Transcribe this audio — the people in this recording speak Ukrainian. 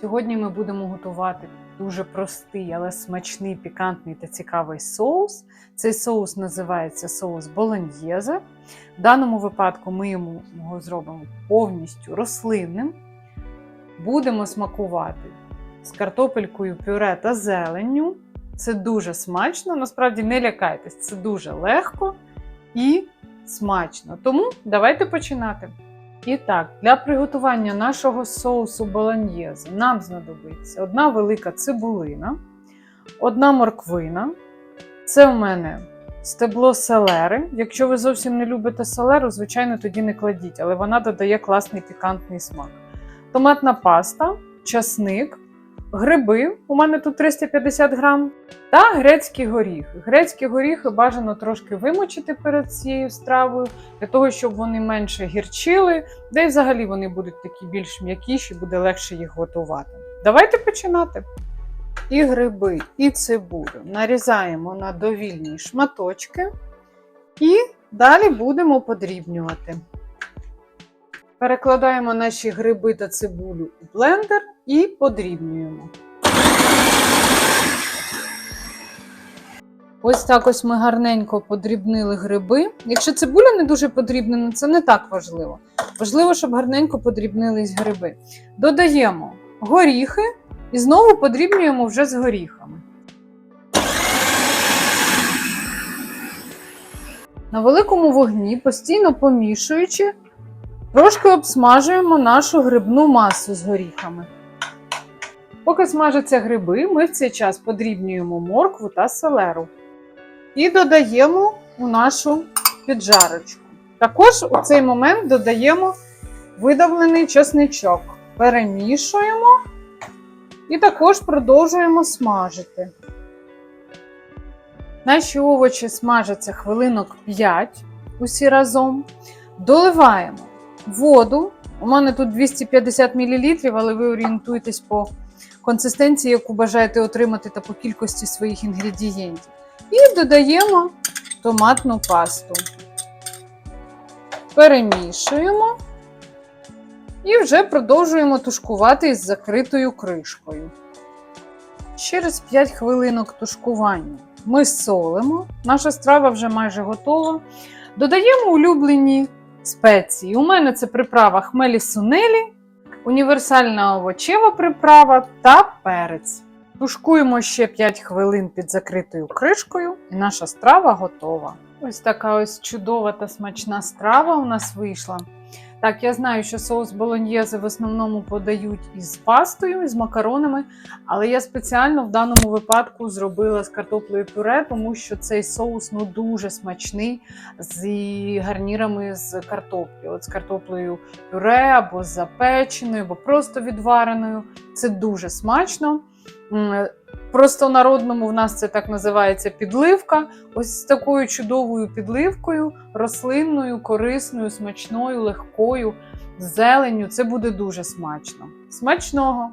Сьогодні ми будемо готувати дуже простий, але смачний, пікантний та цікавий соус. Цей соус називається соус болоньєзе. В даному випадку ми його зробимо повністю рослинним. Будемо смакувати з картопелькою пюре та зеленню. Це дуже смачно. Насправді не лякайтесь, це дуже легко і смачно. Тому давайте починати. І так, для приготування нашого соусу болоньєзе нам знадобиться одна велика цибулина, одна морквина. Це у мене стебло селери. Якщо ви зовсім не любите селеру, звичайно, тоді не кладіть, але вона додає класний пікантний смак. Томатна паста, часник, гриби. У мене тут 350 грам. Та грецькі горіхи. Грецькі горіхи бажано трошки вимочити перед цією стравою, для того, щоб вони менше гірчили, де й взагалі вони будуть такі більш м'якіші, буде легше їх готувати. Давайте починати. І гриби, і цибулю нарізаємо на довільні шматочки і далі будемо подрібнювати. Перекладаємо наші гриби та цибулю у блендер і подрібнюємо. Ось так ось ми гарненько подрібнили гриби. Якщо цибуля не дуже подрібнена, це не так важливо. Важливо, щоб гарненько подрібнились гриби. Додаємо горіхи і знову подрібнюємо вже з горіхами. На великому вогні, постійно помішуючи, трошки обсмажуємо нашу грибну масу з горіхами. Поки смажаться гриби, ми в цей час подрібнюємо моркву та селеру і додаємо у нашу піджарочку. Також у цей момент додаємо видавлений чесничок. Перемішуємо і також продовжуємо смажити. Наші овочі смажаться хвилинок 5 усі разом. Доливаємо воду. У мене тут 250 мл, але ви орієнтуєтесь по консистенції, яку бажаєте отримати, та по кількості своїх інгредієнтів. І додаємо томатну пасту. Перемішуємо і вже продовжуємо тушкувати із закритою кришкою. Через 5 хвилинок тушкування ми солимо. Наша страва вже майже готова. Додаємо улюблені спеції. У мене це приправа хмелі сунелі, універсальна овочева приправа та перець. Тушкуємо ще 5 хвилин під закритою кришкою, і наша страва готова. Ось така ось чудова та смачна страва у нас вийшла. Так, я знаю, що соус болоньєзе в основному подають із пастою, із макаронами, але я спеціально в даному випадку зробила з картоплею пюре, тому що цей соус ну дуже смачний з гарнірами з картоплі. От з картоплею пюре або запеченою, або просто відвареною. Це дуже смачно. Просто народному в нас це так називається підливка. Ось з такою чудовою підливкою, рослинною, корисною, смачною, легкою, зеленню. Це буде дуже смачно. Смачного!